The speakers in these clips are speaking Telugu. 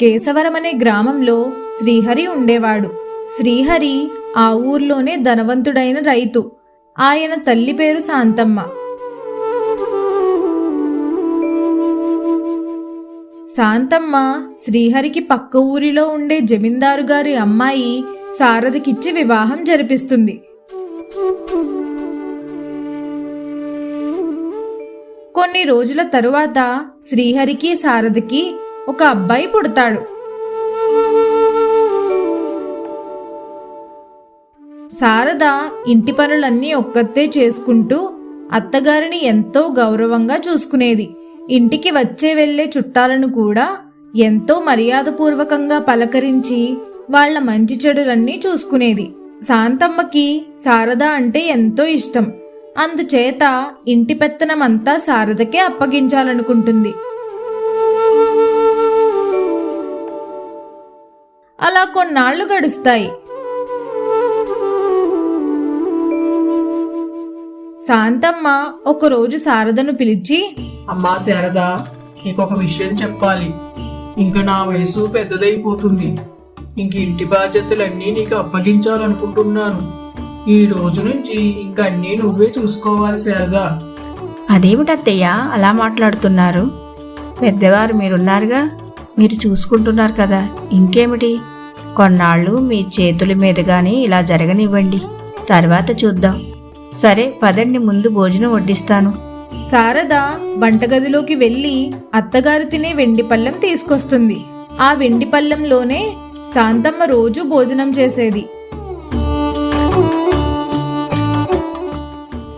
కేశవరం అనే గ్రామంలో శ్రీహరి ఉండేవాడు. శ్రీహరి ఆ ఊర్లోనే ధనవంతుడైన రైతు. ఆయన తల్లి పేరు శాంతమ్మ. శాంతమ్మ శ్రీహరికి పక్క ఊరిలో ఉండే జమీందారు గారి అమ్మాయి సారథికిచ్చి వివాహం జరిపిస్తుంది. కొన్ని రోజుల తరువాత శ్రీహరికి సారథికి ఒక అబ్బాయి పుడతాడు. శారద ఇంటి పనులన్నీ ఒక్కతే చేసుకుంటూ అత్తగారిని ఎంతో గౌరవంగా చూసుకునేది. ఇంటికి వచ్చే వెళ్ళే చుట్టాలను కూడా ఎంతో మర్యాదపూర్వకంగా పలకరించి వాళ్ళ మంచి చెడులన్నీ చూసుకునేది. శాంతమ్మకి శారద అంటే ఎంతో ఇష్టం. అందుచేత ఇంటి పెత్తనమంతా శారదకే అప్పగించాలనుకుంటుంది. అలా కొన్నాళ్ళు గడుస్తాయి. శాంతమ్మ ఒకరోజు శారదను పిలిచి అమ్మా శారద నీకు ఒక విషయం చెప్పాలి. ఇంకా నా వయసు పెద్దదైపోతుంది. ఇంక ఇంటి బాధ్యతలన్నీ నీకు అప్పగించాలనుకుంటున్నాను. ఈ రోజు నుంచి ఇంక అన్నీ నువ్వే చూసుకోవాలి శారదా. అదేమిటత్తయ్య అలా మాట్లాడుతున్నారు? పెద్దవారు మీరున్నారుగా? మీరు చూసుకుంటున్నారు కదా. ఇంకేమిటి? కొన్నాళ్ళు మీ చేతుల మీదుగానే ఇలా జరగనివ్వండి. తర్వాత చూద్దాం. సరే పదండి ముందు భోజనం వడ్డిస్తాను. శారద వంటగదిలోకి వెళ్ళి అత్తగారు తినే వెండి పళ్ళెం తీసుకొస్తుంది. ఆ వెండి పళ్ళెంలోనే శాంతమ్మ రోజు భోజనం చేసేది.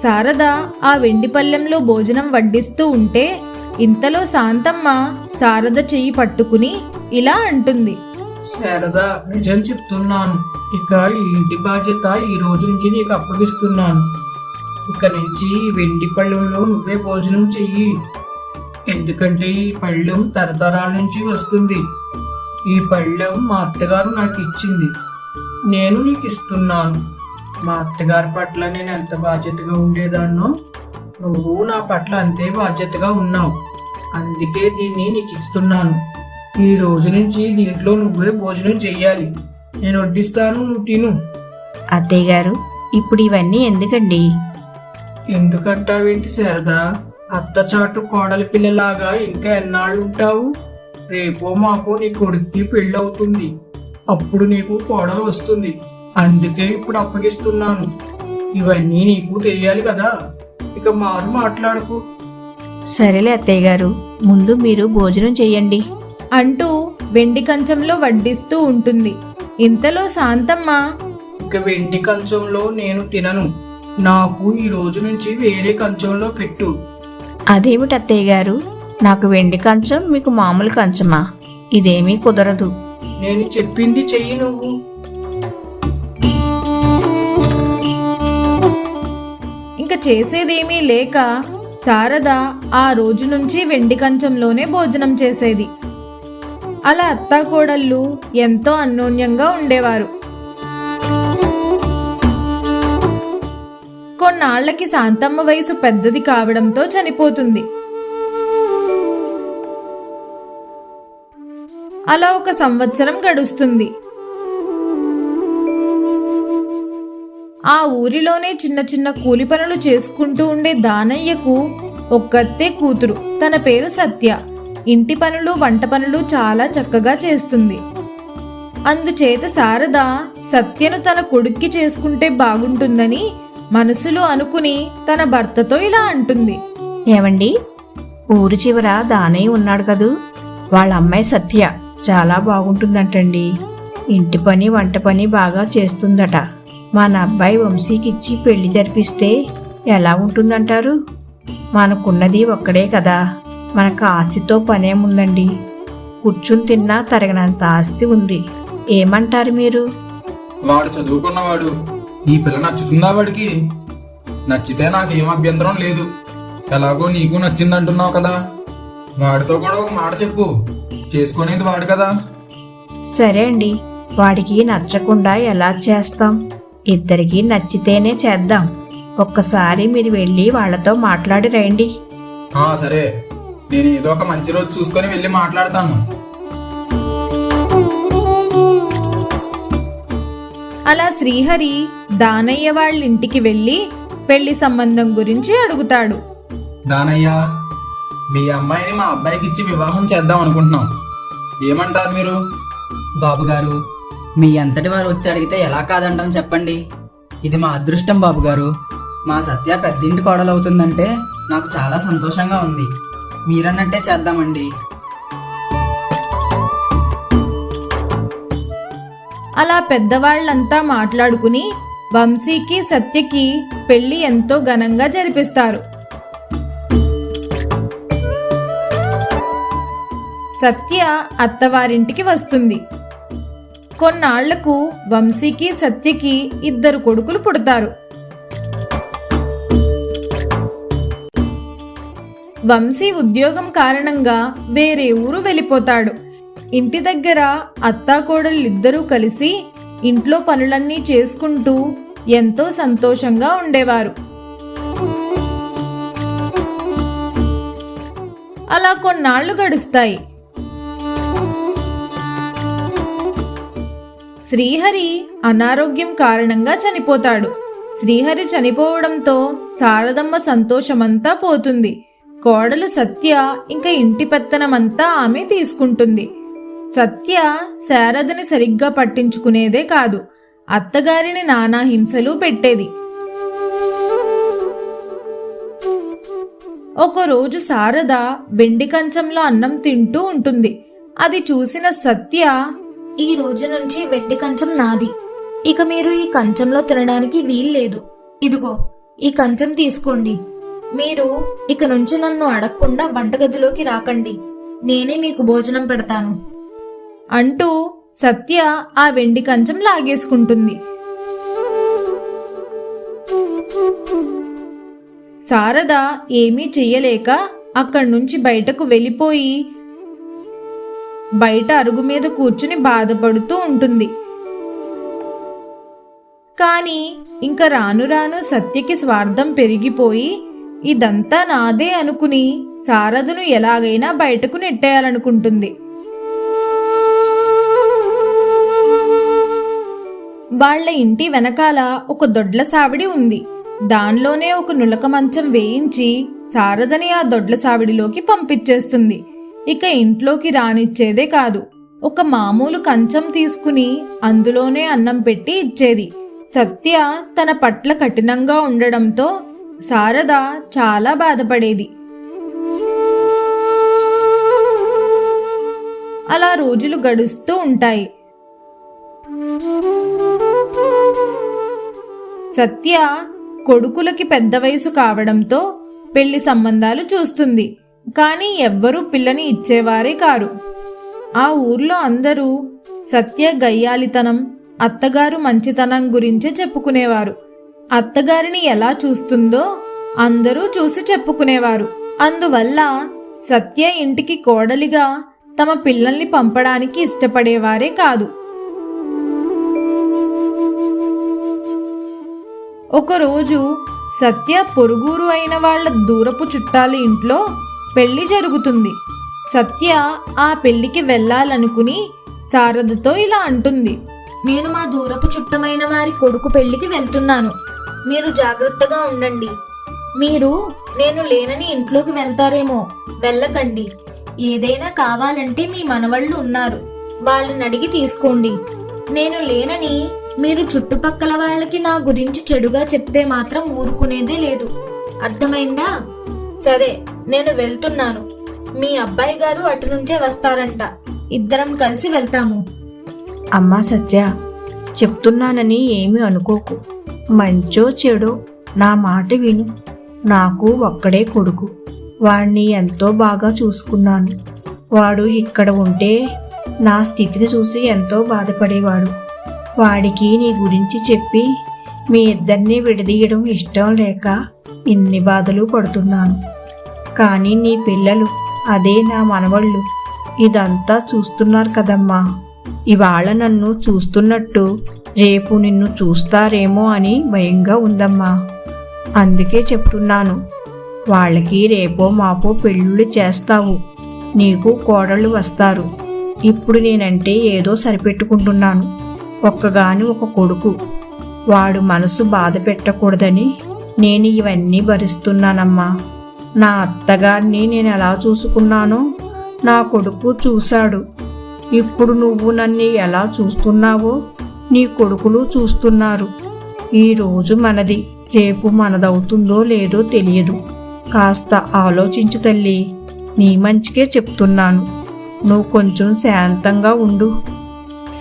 శారద ఆ వెండి పళ్ళెంలో భోజనం వడ్డిస్తూ ఉంటే ఇంతలో శాంతమ్మ శారద చెయ్యి పట్టుకుని ఇలా అంటుంది. శారద నిజం చెప్తున్నాను. ఇక ఈ ఇంటి బాధ్యత ఈ రోజు నుంచి నీకు అప్పగిస్తున్నాను. ఇక నుంచి ఈ వెండి పళ్ళెంలో నువ్వే భోజనం చెయ్యి. ఎందుకంటే ఈ పళ్ళెం తరతరాల నుంచి వస్తుంది. ఈ పళ్ళెం మా అత్తగారు నాకు ఇచ్చింది. నేను నీకు ఇస్తున్నాను. మా అత్తగారి పట్ల నేను ఎంత బాధ్యతగా ఉండేదాన్నో నువ్వు నా పట్ల అంతే బాధ్యతగా ఉన్నావు. అందుకే దీన్ని నీకు ఇస్తున్నాను. ఈ రోజు నుంచి దీంట్లో నువ్వే భోజనం చెయ్యాలి. నేను వడ్డిస్తాను నువ్వు తిను. అత్తయ్య గారు ఇప్పుడు ఇవన్నీ ఎందుకండి? ఎందుకంటావేంటి శారదా? అత్త చాటు కోడలి పిల్లలాగా ఇంకా ఎన్నాళ్ళు ఉంటావు రేపో మాపో నీ కొడుక్కి పెళ్ళవుతుంది. అప్పుడు నీకు కోడలు వస్తుంది. అందుకే ఇప్పుడు అప్పగిస్తున్నాను. ఇవన్నీ నీకు తెలియాలి కదా. ఇక మారు మాట్లాడకు. సరేలే అత్తయ్య గారు ముందు మీరు భోజనం చెయ్యండి అంటూ వెండి కంచంలో వడ్డిస్తూ ఉంటుంది. ఇంతలో శాంతమ్మ ఇక వెండి కంచంలో నేను తినను. నాకు ఈ రోజు నుంచి వేరే కంచంలో పెట్టు. అదేమిటి అత్తయ్య గారు? నాకు వెండి కంచం మీకు మామూలు కంచమా? ఇదేమీ కుదరదు. నేను చెప్పింది చెయ్యి నువ్వు. ఇంక చేసేదేమీ లేక శారద ఆ రోజు నుంచి వెండి కంచంలోనే భోజనం చేసేది. అలా అత్తాకోడళ్ళు ఎంతో అన్యోన్యంగా ఉండేవారు. కొన్నాళ్ళకి శాంతమ్మ వయసు పెద్దది కావడంతో చనిపోతుంది. అలా ఒక సంవత్సరం గడుస్తుంది. ఆ ఊరిలోనే చిన్న చిన్న కూలి పనులు చేసుకుంటూ ఉండే దానయ్యకు ఒక్కతే కూతురు. తన పేరు సత్య. ఇంటి పనులు వంట పనులు చాలా చక్కగా చేస్తుంది. అందుచేత శారద సత్యను తన కొడుక్కి చేసుకుంటే బాగుంటుందని మనసులో అనుకుని తన భర్తతో ఇలా అంటుంది. ఏమండి? ఊరి చివర దానయ్య ఉన్నాడు కదూ? వాళ్ళ అమ్మాయి సత్య. చాలా బాగుంటుందంటండి. ఇంటి పని వంట పని బాగా చేస్తుందట. మన అబ్బాయి వంశీకి ఇచ్చి పెళ్ళి జరిపిస్తే ఎలా ఉంటుందంటారు? మనకున్నది ఒక్కడే కదా. మనకు ఆస్తితో పనేముందండి. కూర్చుని తిన్నా తరగనంత ఆస్తి ఉంది. ఏమంటారు మీరు? వాడు చదువుకున్నవాడు. ఈ పిల్ల నచ్చుతుందా వాడికి? నచ్చితే నాకేం అభ్యంతరం లేదు. ఎలాగో నీకు నచ్చిందంటున్నావు కదా. వాడితో కూడా ఒక మాట చెప్పు. చేసుకునేది వాడు కదా. సరే అండి. వాడికి నచ్చకుండా ఎలా చేస్తాం? ఇద్దరికి నచ్చితేనే చేద్దాం. ఒక్కసారి మీరు వెళ్ళి వాళ్ళతో మాట్లాడి రండి. సరే. నేను ఏదో ఒక మంచి రోజు చూసుకొని వెళ్ళి మాట్లాడతాను. అలా శ్రీహరి దానయ్య వాళ్ళ ఇంటికి వెళ్ళి పెళ్ళి సంబంధం గురించి అడుగుతాడు. దానయ్య మీ అమ్మాయిని మా అబ్బాయికి ఇచ్చి వివాహం చేద్దాం అనుకుంటున్నాం. ఏమంటారు మీరు? బాబుగారు మీ అంతటి వారు వచ్చి అడిగితే ఎలా కాదంటాం చెప్పండి? ఇది మా అదృష్టం బాబుగారు మా సత్య పెద్దింటి కోడలవుతుందంటే నాకు చాలా సంతోషంగా ఉంది. మీరన్నట్టే చేద్దామండి. అలా పెద్దవాళ్ళంతా మాట్లాడుకుని వంశీకి సత్యకి పెళ్ళి ఎంతో ఘనంగా జరిపిస్తారు. సత్య అత్తవారింటికి వస్తుంది. కొన్నాళ్ళకు వంశీకి సత్యకి ఇద్దరు కొడుకులు పుడతారు. వంశీ ఉద్యోగం కారణంగా వేరే ఊరు వెళ్ళిపోతాడు. ఇంటి దగ్గర అత్తాకోడళ్ళిద్దరూ కలిసి ఇంట్లో పనులన్నీ చేసుకుంటూ ఎంతో సంతోషంగా ఉండేవారు. అలా కొన్నాళ్ళు గడుస్తాయి. శ్రీహరి అనారోగ్యం కారణంగా చనిపోతాడు. శ్రీహరి చనిపోవడంతో శారదమ్మ సంతోషమంతా పోతుంది. కోడలు సత్య ఇంకా ఇంటి పెత్తనమంతా ఆమె తీసుకుంటుంది. సత్య శారదని సరిగ్గా పట్టించుకునేదే కాదు అత్తగారిని నానా హింసలు పెట్టేది. ఒకరోజు శారద వెండి కంచంలో అన్నం తింటూ ఉంటుంది. అది చూసిన సత్య ఈ రోజు నుంచి వెండి కంచం నాది. ఇక మీరు ఈ కంచంలో తినడానికి వీల్లేదు. ఇదిగో ఈ కంచం తీసుకోండి. మీరు ఇక నుంచి నన్ను అడగకుండా వంటగదిలోకి రాకండి. నేనే మీకు భోజనం పెడతాను. అంటూ సత్య ఆ వెండి కంచం లాగేసుకుంటుంది. శారద ఏమీ చెయ్యలేక అక్కడి నుంచి బయటకు వెళ్ళిపోయి బయట అరుగు మీద కూర్చుని బాధపడుతూ ఉంటుంది. కానీ ఇంకా రాను రాను సత్యకి స్వార్థం పెరిగిపోయి ఇదంతా నాదే అనుకుని శారదను ఎలాగైనా బయటకు నెట్టేయాలనుకుంటుంది. వాళ్ళ ఇంటి వెనకాల ఒక దొడ్ల సావిడి ఉంది. దానిలోనే ఒక నులక మంచం వేయించి శారదని ఆ దొడ్ల సావిడిలోకి పంపించేస్తుంది. ఇక ఇంట్లోకి రానిచ్చేదే కాదు. ఒక మామూలు కంచం తీసుకుని అందులోనే అన్నం పెట్టి ఇచ్చేది. సత్య తన పట్ల కఠినంగా ఉండడంతో శారద చాలా బాధపడేది. అలా రోజులు గడుస్తూ ఉంటాయి. సత్య కొడుకులకి పెద్ద వయసు కావడంతో పెళ్ళి సంబంధాలు చూస్తుంది. కానీ ఎవ్వరూ పిల్లని ఇచ్చేవారే కారు. ఆ ఊర్లో అందరూ సత్య గయ్యాలితనం అత్తగారు మంచితనం గురించే చెప్పుకునేవారు. అత్తగారిని ఎలా చూస్తుందో అందరూ చూసి చెప్పుకునేవారు. అందువల్ల సత్య ఇంటికి కోడలిగా తమ పిల్లల్ని పంపడానికి ఇష్టపడేవారే కాదు. ఒకరోజు సత్య పొరుగురు అయిన వాళ్ళ దూరపు చుట్టాల ఇంట్లో పెళ్ళి జరుగుతుంది. సత్య ఆ పెళ్ళికి వెళ్ళాలనుకుని శారదతో ఇలా అంటుంది. నేను మా దూరపు చుట్టమైన వారి కొడుకు పెళ్ళికి వెళ్తున్నాను. మీరు జాగ్రత్తగా ఉండండి. మీరు నేను లేనని ఇంట్లోకి వెళ్తారేమో వెళ్ళకండి. ఏదైనా కావాలంటే మీ మనవళ్ళు ఉన్నారు. వాళ్ళని అడిగి తీసుకోండి. నేను లేనని మీరు చుట్టుపక్కల వాళ్ళకి నా గురించి చెడుగా చెప్తే మాత్రం ఊరుకునేదే లేదు. అర్థమైందా? సరే నేను వెళ్తున్నాను. మీ అబ్బాయి గారు అటు నుంచే వస్తారంట. ఇద్దరం కలిసి వెళ్తాము. అమ్మా సత్య చెప్తున్నానని ఏమీ అనుకోకు. మంచో చెడో నా మాట విను. నాకు ఒక్కడే కొడుకు. వాణ్ణి ఎంతో బాగా చూసుకున్నాను. వాడు ఇక్కడ ఉంటే నా స్థితిని చూసి ఎంతో బాధపడేవాడు. వాడికి నీ గురించి చెప్పి మీ ఇద్దరిని విడదీయడం ఇష్టం లేక ఇన్ని బాధలు పడుతున్నాను. కానీ నీ పిల్లలు అదే నా మనవళ్ళు. ఇదంతా చూస్తున్నారు కదమ్మా. ఇవాళ నన్ను చూస్తున్నట్టు రేపు నిన్ను చూస్తారేమో అని భయంగా ఉందమ్మా. అందుకే చెప్తున్నాను వాళ్ళకి రేపో మాపో పెళ్ళిళ్ళు చేస్తావు. నీకు కోడళ్ళు వస్తారు. ఇప్పుడు నేనంటే ఏదో సరిపెట్టుకుంటున్నాను. ఒక్కగాని ఒక కొడుకు. వాడు మనసు బాధ పెట్టకూడదని నేను ఇవన్నీ భరిస్తున్నానమ్మా. నా అత్తగారిని నేను ఎలా చూసుకున్నానో నా కొడుకు చూశాడు. ఇప్పుడు నువ్వు నన్ను ఎలా చూస్తున్నావో నీ కొడుకులు చూస్తున్నారు. ఈరోజు మనది రేపు మనదవుతుందో లేదో తెలియదు. కాస్త ఆలోచించు తల్లి నీ మంచికే చెప్తున్నాను. నువ్వు కొంచెం శాంతంగా ఉండు.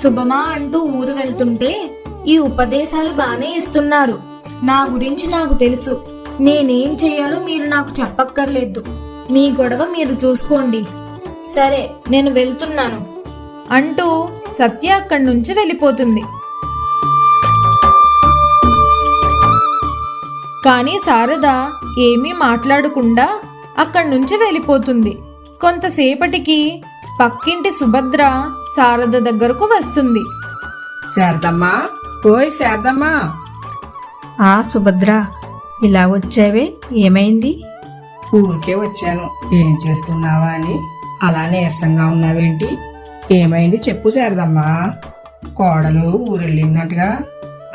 శుభమా అంటూ ఊరు వెళ్తుంటే ఈ ఉపదేశాలు బానే ఇస్తున్నారు. నా గురించి నాకు తెలుసు. నేనేం చెయ్యాలో మీరు నాకు చెప్పక్కర్లేదు. మీ గొడవ మీరు చూసుకోండి. సరే నేను వెళ్తున్నాను. అంటూ సత్య అక్కడి నుంచి వెళ్ళిపోతుంది. కానీ శారద ఏమీ మాట్లాడకుండా అక్కడి నుంచి వెళ్ళిపోతుంది. కొంతసేపటికి పక్కింటి సుభద్ర శారద దగ్గరకు వస్తుంది. శారదమ్మా ఓయ్ శారదమ్మా. ఆ సుభద్ర ఇలా వచ్చావే? ఏమైంది? ఊరికే వచ్చాను. ఏం చేస్తున్నావా అని? అలా నీరసంగా ఉన్నావేంటి? ఏమైంది చెప్పు చేరదమ్మా కోడలు ఊరెళ్ళిందంటగా.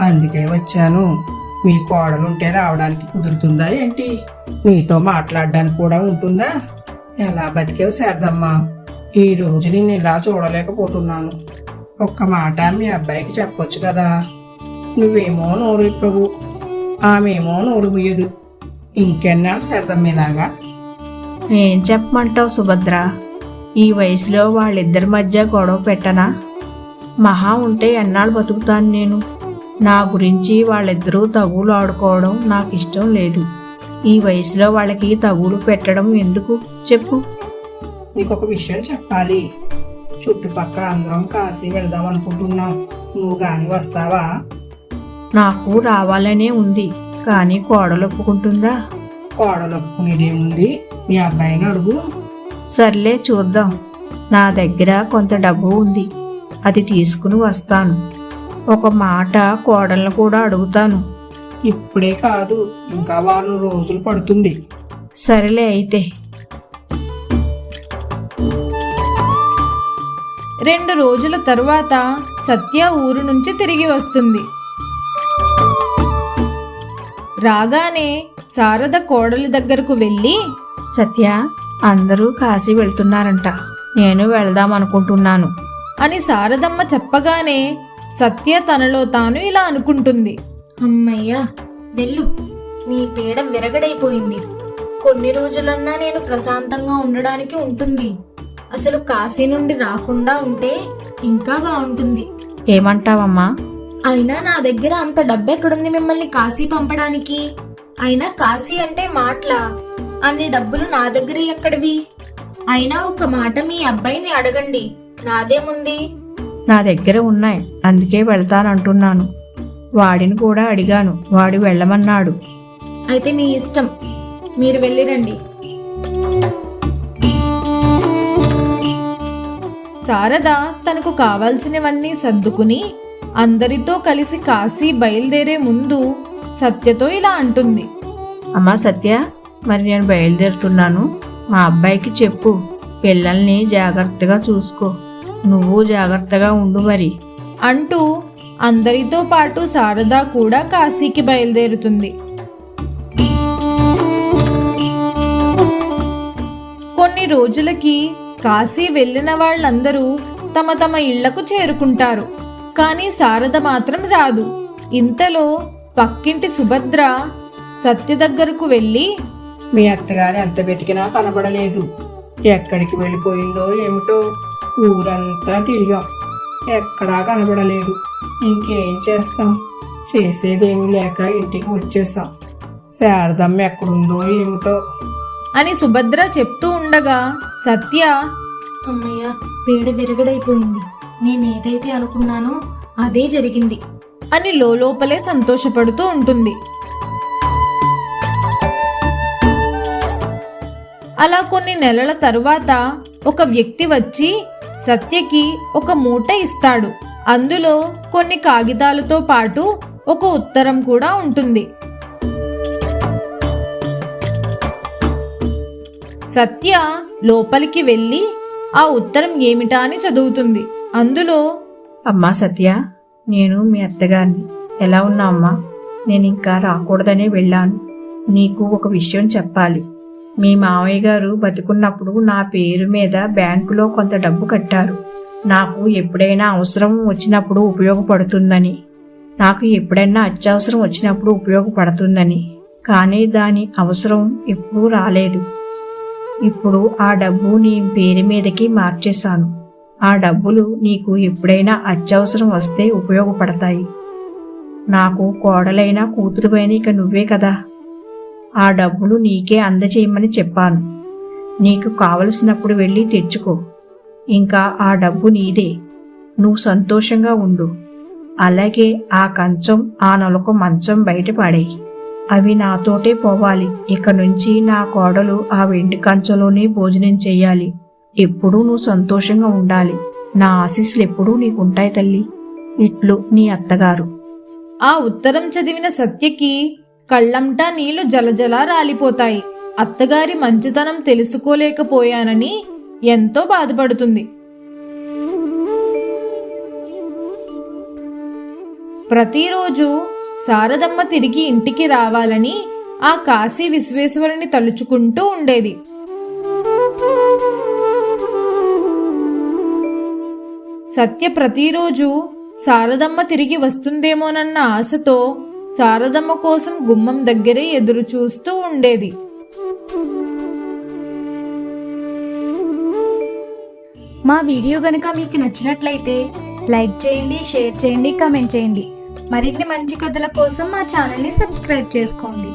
అందుకే వచ్చాను. మీ కోడలు ఉంటే రావడానికి కుదురుతుందా ఏంటి? నీతో మాట్లాడడానికి కూడా ఉంటుందా? ఎలా బతికేవు చేరదమ్మా ఈ రోజు నేను ఇలా చూడలేకపోతున్నాను. ఒక్క మాట మీ అబ్బాయికి చెప్పొచ్చు కదా. నువ్వేమో నోరు ఇప్పవు ఆమెమో నోరు ముయ్యదు ఇంకెన్నాళ్ళు శారదమ్మ ఇలాగా ఏం చెప్పమంటావు సుభద్ర? ఈ వయసులో వాళ్ళిద్దరి మధ్య గొడవ పెట్టనా? మహా ఉంటే ఎన్నాళ్ళు బతుకుతాను నేను? నా గురించి వాళ్ళిద్దరూ తగులు ఆడుకోవడం నాకు ఇష్టం లేదు. ఈ వయసులో వాళ్ళకి తగులు పెట్టడం ఎందుకు? చెప్పు. నీకు ఒక విషయం చెప్పాలి. చుట్టుపక్కల అందరం కాశీ వెళ్దాం అనుకుంటున్నాం. నువ్వు గాని వస్తావా? నాకు రావాలనే ఉంది కానీ కోడలు ఒప్పుకుంటుందా కోడలు ఒప్పుకునేదేముంది మీ అబ్బాయిని అడుగు. సర్లే చూద్దాం. నా దగ్గర కొంత డబ్బు ఉంది అది తీసుకుని వస్తాను. ఒక మాట కోడలను కూడా అడుగుతాను. ఇప్పుడే కాదు ఇంకా వారం రోజులు పడుతుంది. సరేలే అయితే. రెండు రోజుల తరువాత సత్య ఊరు నుంచి తిరిగి వస్తుంది. రాగానే శారద కోడలి దగ్గరకు వెళ్ళి సత్య అందరూ కాశీ వెళ్తున్నారంట. నేను వెళ్దాం అనుకుంటున్నాను అని శారదమ్మ చెప్పగానే సత్య తనలో తాను ఇలా అనుకుంటుంది. అమ్మయ్యా వెళ్ళు. నీ పీడ విరగడైపోయింది. కొన్ని రోజులన్నా నేను ప్రశాంతంగా ఉండడానికి ఉంటుంది. అసలు కాశీ నుండి రాకుండా ఉంటే ఇంకా బాగుంటుంది. ఏమంటావమ్మా? అయినా నా దగ్గర అంత డబ్బెక్కడుంది మిమ్మల్ని కాశీ పంపడానికి? అయినా కాశీ అంటే మాటలా? అన్ని డబ్బులు నా దగ్గర ఎక్కడివి? అయినా ఒక మాట మీ అబ్బాయిని అడగండి. నాదేముంది? నా దగ్గర ఉన్నాయి. అందుకే వెళ్తానంటున్నాను. వాడిని కూడా అడిగాను. వాడు వెళ్ళమన్నాడు. అయితే మీ ఇష్టం. మీరు వెళ్ళిరండి. శారద తనకు కావాల్సినవన్నీ సర్దుకుని అందరితో కలిసి కాశీ బయలుదేరే ముందు సత్యతో ఇలా అంటుంది. అమ్మా సత్య మరి నేను బయలుదేరుతున్నాను. మా అబ్బాయికి చెప్పు పిల్లల్ని జాగ్రత్తగా చూసుకో. నువ్వు జాగ్రత్తగా ఉండు మరి. అంటూ అందరితో పాటు శారద కూడా కాశీకి బయలుదేరుతుంది. కొన్ని రోజులకి కాశీ వెళ్ళిన వాళ్ళందరూ తమ తమ ఇళ్ళకు చేరుకుంటారు. కానీ శారద మాత్రం రాదు. ఇంతలో పక్కింటి సుభద్ర సత్య దగ్గరకు వెళ్ళి మీ అత్తగారు ఎంత వెతికినా కనబడలేదు. ఎక్కడికి వెళ్ళిపోయిందో ఏమిటో ఊరంతా తిరిగాం ఎక్కడా కనబడలేదు. ఇంకేం చేస్తాం? చేసేదేమీ లేక ఇంటికి వచ్చేసాం. శారదమ్మ ఎక్కడుందో ఏమిటో. అని సుభద్ర చెప్తూ ఉండగా సత్య అమ్మయ్య పీడ విరగడైపోయింది. నేను ఏదైతే అనుకున్నానో అదే జరిగింది. అని లోపలే సంతోషపడుతూ ఉంటుంది. అలా కొన్ని నెలల తరువాత ఒక వ్యక్తి వచ్చి సత్యకి ఒక మూట ఇస్తాడు. అందులో కొన్ని కాగితాలతో పాటు ఒక ఉత్తరం కూడా ఉంటుంది. సత్య లోపలికి వెళ్ళి ఆ ఉత్తరం ఏమిటా అని చదువుతుంది. అందులో అమ్మా సత్య నేను మీ అత్తగారిని. ఎలా ఉన్నా అమ్మా నేను ఇంకా రాకూడదనే వెళ్ళాను. నీకు ఒక విషయం చెప్పాలి. మీ మావయ్య గారు బతికున్నప్పుడు నా పేరు మీద బ్యాంకులో కొంత డబ్బు కట్టారు. నాకు ఎప్పుడైనా అవసరం వచ్చినప్పుడు ఉపయోగపడుతుందని. నాకు ఎప్పుడైనా అత్యవసరం వచ్చినప్పుడు ఉపయోగపడుతుందని. కానీ దాని అవసరం ఎప్పుడూ రాలేదు. ఇప్పుడు ఆ డబ్బు నీ పేరు మీదకి మార్చేశాను. ఆ డబ్బులు నీకు ఎప్పుడైనా అత్యవసరం వస్తే ఉపయోగపడతాయి. నాకు కోడలైన కూతురుపైన ఇక నువ్వే కదా. ఆ డబ్బులు నీకే అందచేయమని చెప్పాను. నీకు కావలసినప్పుడు వెళ్ళి తెచ్చుకో. ఇంకా ఆ డబ్బు నీదే. నువ్వు సంతోషంగా ఉండు. అలాగే ఆ కంచం ఆ నొలకు మంచం బయటపడేయి అవి నాతోటే పోవాలి. ఇక నుంచి నా కోడలు ఆ వెండి కంచంలోనే భోజనం చేయాలి. ఎప్పుడూ నువ్వు సంతోషంగా ఉండాలి. నా ఆశీస్సులు ఎప్పుడూ నీకుంటాయి తల్లి. ఇట్లు నీ అత్తగారు. ఆ ఉత్తరం చదివిన సత్యకి కళ్ళంటా నీళ్ళు జలజలా రాలిపోతాయి. అత్తగారి మంచితనం తెలుసుకోలేకపోయానని ఎంతో బాధపడుతుంది. ప్రతిరోజు శారదమ్మ తిరిగి ఇంటికి రావాలని ఆ కాశీ విశ్వేశ్వరుని తలుచుకుంటూ ఉండేది. సత్య ప్రతిరోజు శారదమ్మ తిరిగి వస్తుందేమోనన్న ఆశతో శారదమ్మ కోసం గుమ్మం దగ్గరే ఎదురు చూస్తూ ఉండేది. మా వీడియో గనుక మీకు నచ్చినట్లయితే లైక్ చేయండి షేర్ చేయండి కమెంట్ చేయండి. మరిన్ని మంచి కథల కోసం మా ఛానల్ని సబ్స్క్రైబ్ చేసుకోండి.